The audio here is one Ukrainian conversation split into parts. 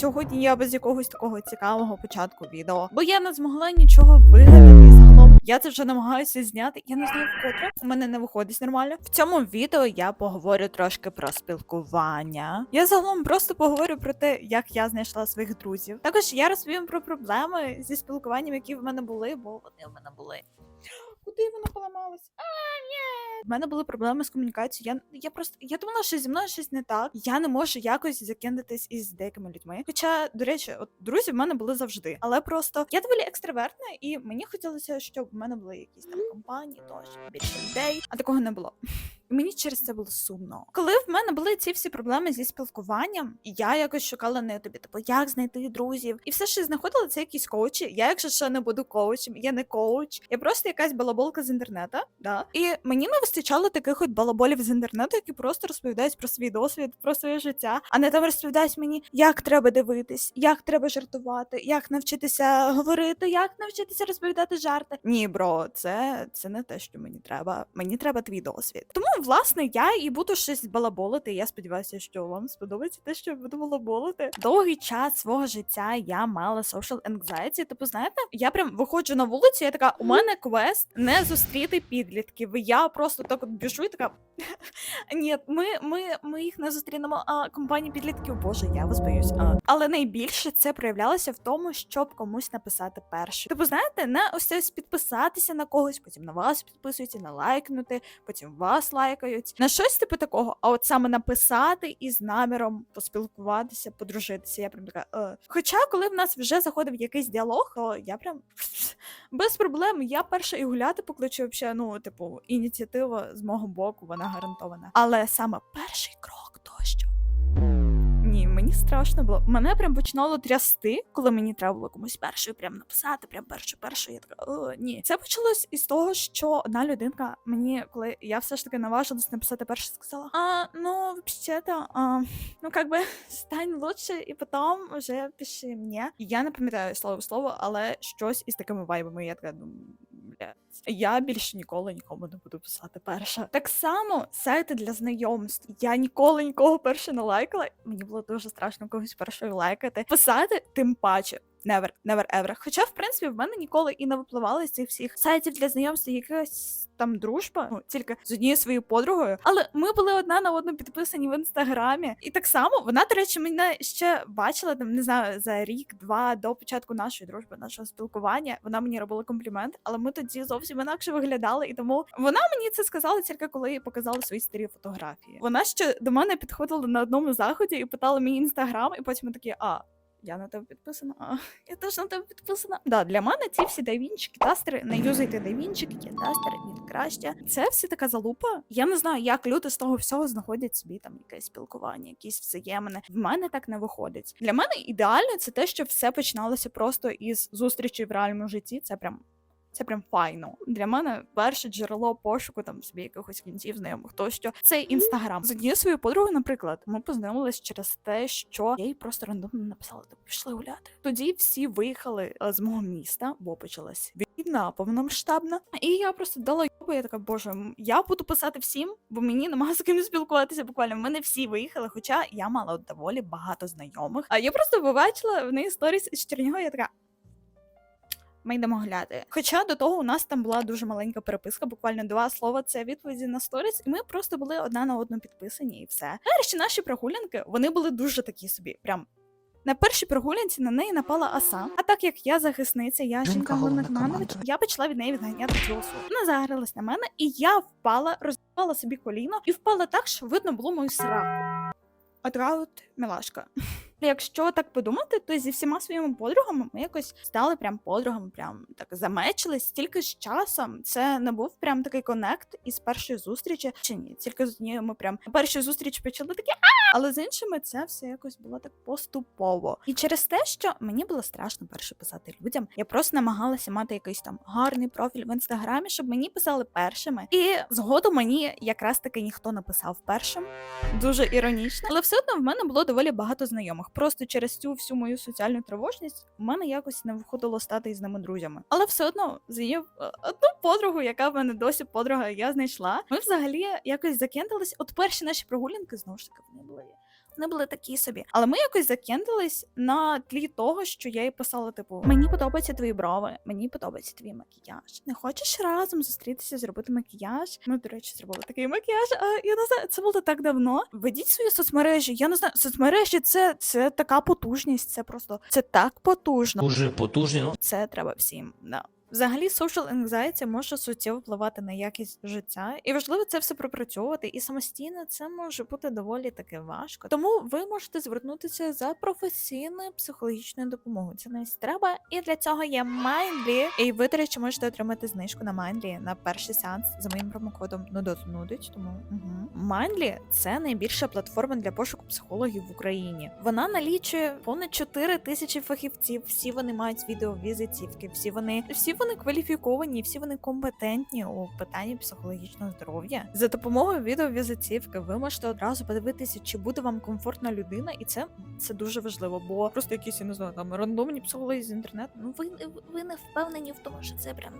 сьогодні я без якогось такого цікавого початку відео, бо я не змогла нічого вигадати. Загалом я це вже намагаюся зняти. Я не знаю вкотре. У мене не виходить нормально. В цьому відео я поговорю трошки про спілкування. Я загалом просто поговорю про те, як я знайшла своїх друзів. Також я розповім про проблеми зі спілкуванням, які в мене були, бо вони в мене були. Куди вона поламалась? А, ні. В мене були проблеми з комунікацією. Я, я просто я думала, що зі мною щось не так. Я не можу якось закинутись із деякими людьми. Хоча, до речі, от друзі в мене були завжди. Але просто я доволі екстравертна, і мені хотілося, щоб в мене були якісь там компанії, тощо більше людей, а такого не було. І мені через це було сумно. Коли в мене були ці всі проблеми зі спілкуванням, я якось шукала на тобі, типу, як знайти друзів, і все, що знаходила, це якісь коучі. Я, якщо що, не буду коучем, я не коуч, я просто якась балаболка з інтернету. Да? І мені не вистачало таких от балаболів з інтернету, які просто розповідають про свій досвід, про своє життя, а не там розповідають мені, як треба дивитись, як треба жартувати, як навчитися говорити, як навчитися розповідати жарти. Ні, бро, це, це не те, що мені треба. Мені треба твій досвід. Тому, власне, я і буду щось балаболити. Я сподіваюся, що вам сподобається те, що я буду балаболити. Довгий час свого життя я мала social anxiety. Типу, знаєте, я прям виходжу на вулицю, я така, у мене квест не зустріти підлітків. Я просто так от біжу і така. Ні, ми, ми, ми їх не зустрінемо. А компанія підлітків, боже, я вас боюсь. А. Але найбільше це проявлялося в тому, щоб комусь написати перше. Типу, знаєте, не ось підписатися на когось, потім на вас підписуються, на лайкнути, потім вас лайкають. На щось типу такого. А от саме написати із наміром поспілкуватися, подружитися. Я прям така. Е. Хоча, коли в нас вже заходив якийсь діалог, то я прям без проблем. Я перша і гуляти покличу взагалі, ну, типу, ініціатива з мого боку, вона гарантована. Але саме перший крок мені страшно було. Мене прям починало трясти, коли мені треба було комусь першою прям написати, прям першу першу. Я така о, ні. Це почалось із того, що одна людинка мені, коли я все ж таки наважилась написати перше, сказала: А ну взагалі-то, а, ну как би стань лучше, і потім вже пиши мені. Я не пам'ятаю слово в слово, але щось із такими вайбами. Я така думаю. «Бля, Я більше ніколи нікому не буду писати перша. Так само сайти для знайомств. Я ніколи нікого перше не лайкала. Мені було дуже страшно когось першою лайкати. Писати тим паче. Never, never ever. Хоча, в принципі, в мене ніколи і не випливало з цих всіх сайтів для знайомства якась там дружба, ну тільки з однією своєю подругою. Але ми були одна на одну підписані в інстаграмі. І так само вона, до речі, мене ще бачила там, не знаю, за рік-два до початку нашої дружби, нашого спілкування. Вона мені робила комплімент, але ми тоді зовсім інакше виглядали. І тому вона мені це сказала тільки коли я показала свої старі фотографії. Вона ще до мене підходила на одному заході і питала мій інстаграм, і потім такі, а. Я на тебе підписана, а я теж на тебе підписана. Да, для мене ці всі дайвінчики, тастери, не юзайте дайвінчик, є тастер, він краще. Це все така залупа. Я не знаю, як люди з того всього знаходять собі там якесь спілкування, якісь взаємини. В мене так не виходить. Для мене ідеально це те, що все починалося просто із зустрічі в реальному житті. Це прям це прям файно. Для мене перше джерело пошуку там собі якихось кінців, знайомих тощо. Це інстаграм. З однією своєю подругою, наприклад, ми познайомились через те, що я їй просто рандомно написала, типу, пішли гуляти. Тоді всі виїхали е, з мого міста, бо почалась війна повномасштабна. І я просто дала йобу, я така, боже, я буду писати всім, бо мені нема з ким спілкуватися. Буквально в мене всі виїхали, хоча я мала доволі багато знайомих. А я просто побачила в неї сторіс з Чернігова, я така. Ми йдемо гляти. Хоча до того у нас там була дуже маленька переписка, буквально два слова. Це відповіді на сторіс, і ми просто були одна на одну підписані, і все. Перші наші прогулянки вони були дуже такі собі. Прям на першій прогулянці на неї напала оса. А так як я захисниця, я Жінка команда. я почала від неї відганяти цю осу. Вона загралась на мене, і я впала, розбила собі коліно і впала так, що видно було мою сраку. От мілашка. Якщо так подумати, то зі всіма своїми подругами ми якось стали прям подругами, прям так замечились. Тільки з часом це не був прям такий конект із першої зустрічі. Чи ні? Тільки з однією ми прям на першій зустрічі почали такі, але з іншими це все якось було так поступово. І через те, що мені було страшно перше писати людям, я просто намагалася мати якийсь там гарний профіль в інстаграмі, щоб мені писали першими. І згодом мені якраз таки ніхто не писав першим. Дуже іронічно, але все одно в мене було доволі багато знайомих. Просто через цю всю мою соціальну тривожність в мене якось не виходило стати із ними друзями. Але все одно з її е, одну подругу, яка в мене досі подруга, я знайшла. Ми взагалі якось закентились. От перші наші прогулянки знову ж таки вони були вони були такі собі. Але ми якось закендились на тлі того, що я їй писала: типу, мені подобаються твої брови, мені подобається твій макіяж. Не хочеш разом зустрітися, зробити макіяж? Ми, до речі, зробили такий макіяж. А я не знаю, це було так давно. Ведіть свої соцмережі. Я не знаю, соцмережі це, це така потужність. Це просто це так потужно. Дуже потужні. ну, Це треба всім. Да. Взагалі, social anxiety може суттєво впливати на якість життя, і важливо це все пропрацьовувати. І самостійно це може бути доволі таки важко. Тому ви можете звернутися за професійною психологічною допомогою. Це не треба. І для цього є Mindly. І ви, до речі, можете отримати знижку на Mindly на перший сеанс за моїм промокодом Нудить. Тому угу. Mindly – це найбільша платформа для пошуку психологів в Україні. Вона налічує понад 4 тисячі фахівців. Всі вони мають відеовізитівки, всі вони всі вони кваліфіковані, всі вони компетентні у питанні психологічного здоров'я. За допомогою відеовізитівки ви можете одразу подивитися, чи буде вам комфортна людина, і це, це дуже важливо, бо просто якісь я не знаю, там рандомні психологи з інтернету. Ну ви, ви не впевнені в тому, що це прям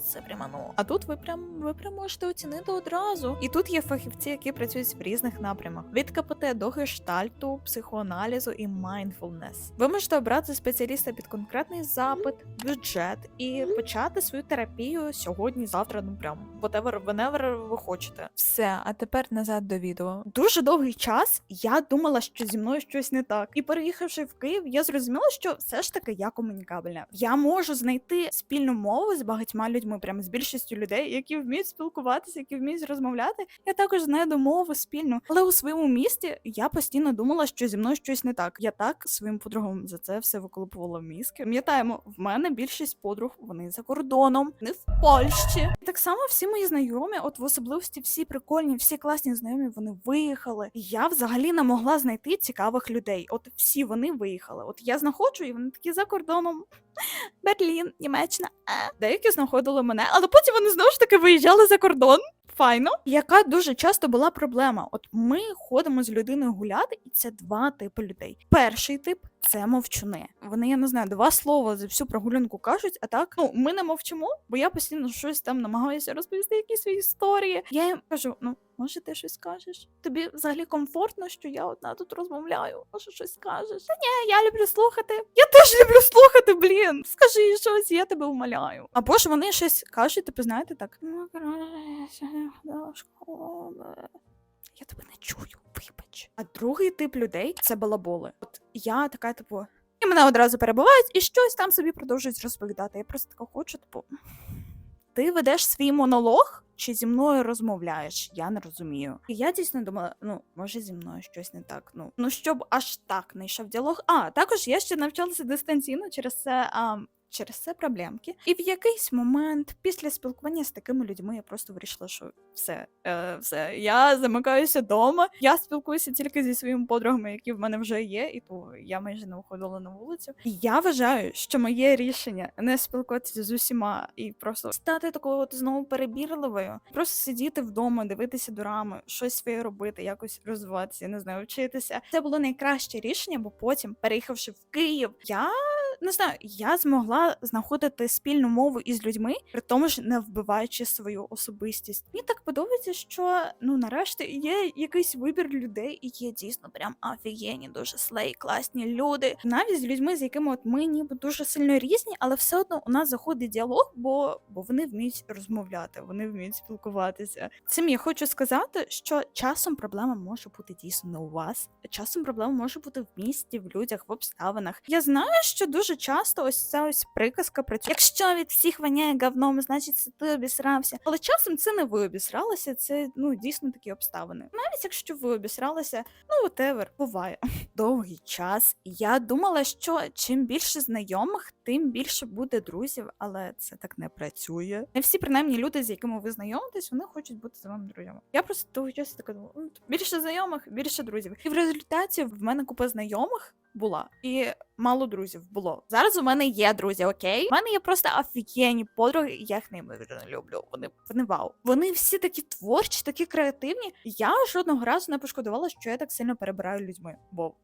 це прямо ну. А тут ви прям ви прям можете оцінити одразу. І тут є фахівці, які працюють в різних напрямах: від КПТ до гештальту, психоаналізу і mindfulness. Ви можете обрати спеціаліста під конкретний запит, бюджет і почати свою терапію сьогодні, завтра, ну прям whatever, whenever ви хочете. Все, а тепер назад до відео. Дуже довгий час я думала, що зі мною щось не так. І переїхавши в Київ, я зрозуміла, що все ж таки я комунікабельна. Я можу знайти спільну мову з багатьма людьми, прямо з більшістю людей, які вміють спілкуватися, які вміють розмовляти. Я також знайду мову спільну. Але у своєму місті я постійно думала, що зі мною щось не так. Я так своїм подругам за це все виколупувала в мізки. Пам'ятаємо, в мене більшість подруг вони за кордоном, не в Польщі. І так само всі мої знайомі, от в особливості всі прикольні, всі класні знайомі, вони виїхали. І я взагалі не могла знайти цікавих людей. От всі вони виїхали. От я знаходжу, і вони такі за кордоном. Берлін, Німеччина. Е. Деякі знаходили мене, але потім вони знову ж таки виїжджали за кордон. Файно, яка дуже часто була проблема. От ми ходимо з людиною гуляти, і це два типи людей. Перший тип це мовчуни. Вони, я не знаю, два слова за всю прогулянку кажуть, а так ну ми не мовчимо, бо я постійно щось там намагаюся розповісти, якісь свої історії. Я їм кажу: ну може, ти щось скажеш? Тобі взагалі комфортно, що я одна тут розмовляю? Може, щось скажеш? Та ні, я люблю слухати. Я теж люблю слухати, блін. Скажи щось, я тебе умоляю. Або ж вони щось кажуть, типу, знаєте, так. «Ну, школи». Я тебе не чую, вибач. А другий тип людей це балаболи. От я така, типу, і мене одразу перебувають і щось там собі продовжують розповідати. Я просто така хочу, типу. Ти ведеш свій монолог чи зі мною розмовляєш? Я не розумію. І я дійсно думала, ну може зі мною щось не так. Ну ну щоб аж так не йшов діалог. А також я ще навчалася дистанційно через це. А, Через це проблемки, і в якийсь момент після спілкування з такими людьми я просто вирішила, що все, е, все, я замикаюся вдома. Я спілкуюся тільки зі своїми подругами, які в мене вже є, і то я майже не виходила на вулицю. І я вважаю, що моє рішення не спілкуватися з усіма і просто стати такою от знову перебірливою, просто сидіти вдома, дивитися дорами, щось своє робити, якось розвиватися, не знаю, вчитися. Це було найкраще рішення, бо потім, переїхавши в Київ, я не знаю, я змогла знаходити спільну мову із людьми, при тому ж не вбиваючи свою особистість. Мені так подобається, що ну нарешті є якийсь вибір людей, і є дійсно прям офігенні, дуже слей, класні люди. Навіть з людьми, з якими от ми ніби дуже сильно різні, але все одно у нас заходить діалог, бо, бо вони вміють розмовляти, вони вміють спілкуватися. Цим я хочу сказати, що часом проблема може бути дійсно у вас, часом проблема може бути в місті, в людях, в обставинах. Я знаю, що дуже часто ось ця ось приказка працює. Якщо від всіх воняє говном, значить це ти обісрався. Але часом це не ви обісралися, це ну дійсно такі обставини. Навіть якщо ви обісралися, ну whatever, буває. Довгий час. Я думала, що чим більше знайомих, тим більше буде друзів, але це так не працює. Не всі, принаймні, люди, з якими ви знайомитесь, вони хочуть бути з вами друзями. Я просто довгий час така думала, «Ну, більше знайомих, більше друзів. І в результаті в мене купа знайомих була і мало друзів було. Зараз у мене є друзі, окей. У мене є просто офігенні подруги, і я їх неймовірно люблю. Вони вони вау. Вони всі такі творчі, такі креативні. Я жодного разу не пошкодувала, що я так сильно перебираю людьми, бо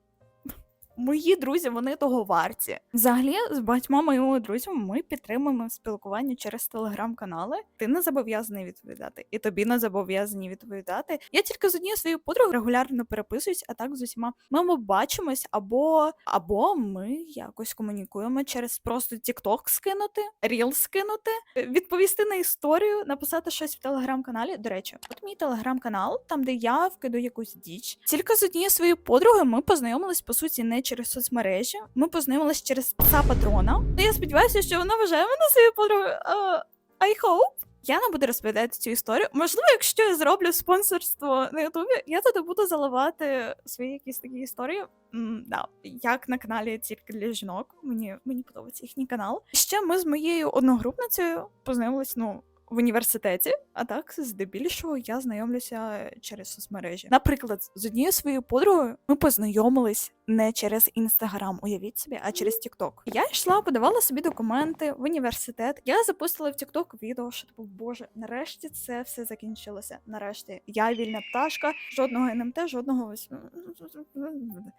мої друзі, вони того варті. Взагалі, з багатьма моїми друзями ми підтримуємо спілкування через телеграм-канали. Ти не зобов'язаний відповідати, і тобі не зобов'язані відповідати. Я тільки з однією своєю подругою регулярно переписуюсь, а так з усіма ми, бачимось, або або ми якось комунікуємо через просто TikTok скинути, Reel скинути, відповісти на історію, написати щось в телеграм-каналі. До речі, от мій телеграм-канал, там де я вкидаю якусь діч. Тільки з однією своєю подругою ми познайомились по суті не через соцмережі. Ми познайомились через пса патрона. Ну я сподіваюся, що вона вважає мене своєю подругою. Uh, I hope. Я не буду розповідати цю історію. Можливо, якщо я зроблю спонсорство на Ютубі, я туди буду заливати свої якісь такі історії. М, да, як на каналі тільки для жінок. Мені мені подобається їхній канал. Ще ми з моєю одногрупницею познайомились, ну. В університеті, а так здебільшого я знайомлюся через соцмережі. Наприклад, з однією своєю подругою ми познайомились не через інстаграм, уявіть собі, а через Тікток. Я йшла, подавала собі документи в університет. Я запустила в Тікток відео, що типу, боже, нарешті це все закінчилося. Нарешті я вільна пташка, жодного НМТ, жодного ось-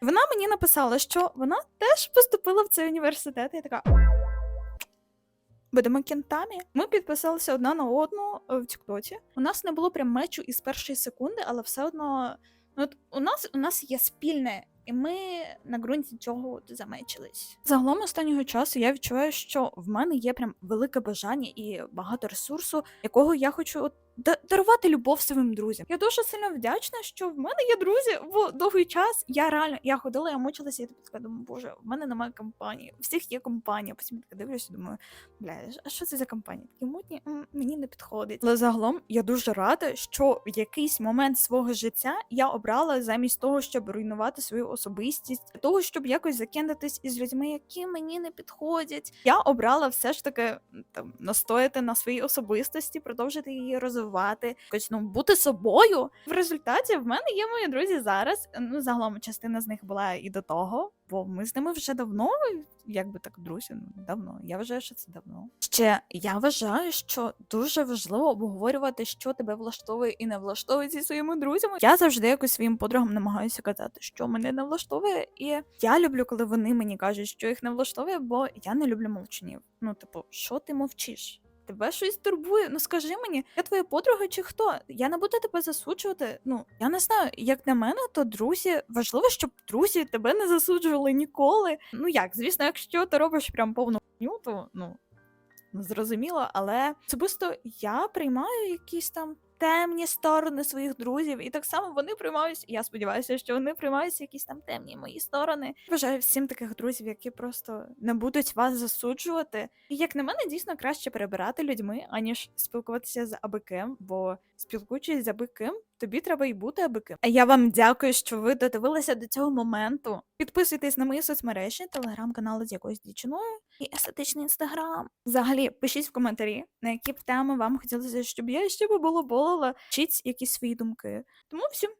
Вона мені написала, що вона теж поступила в цей університет. Я така. Будемо кентами. Ми підписалися одна на одну е, в Тіктоці. У нас не було прям мечу із першої секунди, але все одно ну, от у нас у нас є спільне, і ми на ґрунті цього замечились. Загалом останнього часу я відчуваю, що в мене є прям велике бажання і багато ресурсу, якого я хочу от дарувати любов своїм друзям. Я дуже сильно вдячна, що в мене є друзі в довгий час. Я реально я ходила, я мучилася, я типу така думаю, боже, в мене немає компанії. У всіх є компанія. Потім я така дивлюся, думаю, бля, а що це за компанія? Такі мутні мені не підходить. Але загалом я дуже рада, що в якийсь момент свого життя я обрала замість того, щоб руйнувати свою особистість, того, щоб якось закинутись із людьми, які мені не підходять. Я обрала все ж таки там настояти на своїй особистості, продовжити її розвивати, якось ну бути собою. В результаті в мене є мої друзі зараз. Ну загалом частина з них була і до того, бо ми з ними вже давно, якби так друзі, ну давно. Я вважаю, що це давно. Ще я вважаю, що дуже важливо обговорювати, що тебе влаштовує і не влаштовує зі своїми друзями. Я завжди якось своїм подругам намагаюся казати, що мене не влаштовує, і я люблю, коли вони мені кажуть, що їх не влаштовує, бо я не люблю мовчунів. Ну, типу, що ти мовчиш? Тебе щось турбує? Ну скажи мені, я твоя подруга чи хто? Я не буду тебе засуджувати. Ну я не знаю, як на мене, то друзі важливо, щоб друзі тебе не засуджували ніколи. Ну як, звісно, якщо ти робиш прям повну хуйню, то ну зрозуміло, але особисто я приймаю якісь там темні сторони своїх друзів, і так само вони приймають. Я сподіваюся, що вони приймають якісь там темні мої сторони. Бажаю всім таких друзів, які просто не будуть вас засуджувати. І як на мене, дійсно краще перебирати людьми, аніж спілкуватися з абиким, бо спілкуючись з абиким, тобі треба й бути абиким. А я вам дякую, що ви додивилися до цього моменту. Підписуйтесь на мої соцмережі, телеграм-канали з якоюсь дівчиною і естетичний інстаграм. Взагалі, пишіть в коментарі, на які б теми вам хотілося, щоб я ще побалаболила, Вчіть якісь свої думки. Тому всім